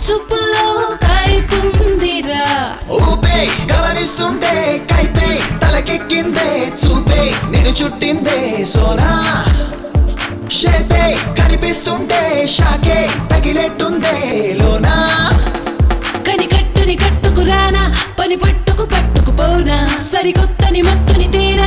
చూపులో కైపుందిరా ఊపే గమనిస్తుంటే కైపే తలకెక్కిందే చూపే నేను చుట్టిందే సోనా. షేపే కనిపిస్తుంటే షాకే తగిలెట్టుందే లోనా. కనికట్టుని కట్టుకురానా పని పట్టుకు పట్టుకుపోనా సరికొత్తని మత్తుని తేనా.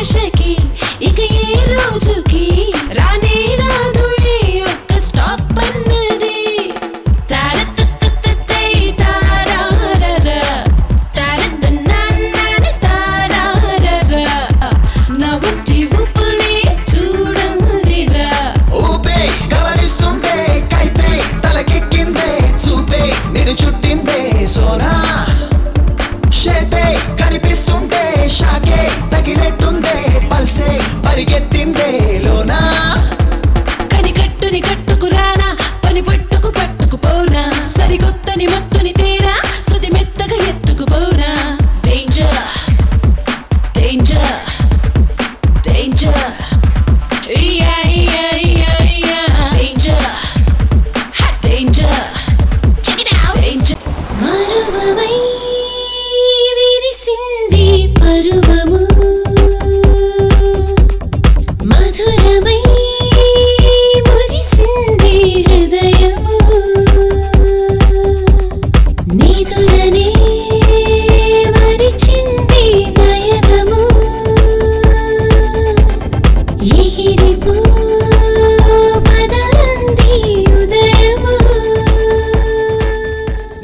ఆశకి ఇక ఏ రోజుకి కట్టుని కట్టుకురానా పని పట్టుకు పట్టుకుపోనా సరికొత్తని మత్తు ヒリブ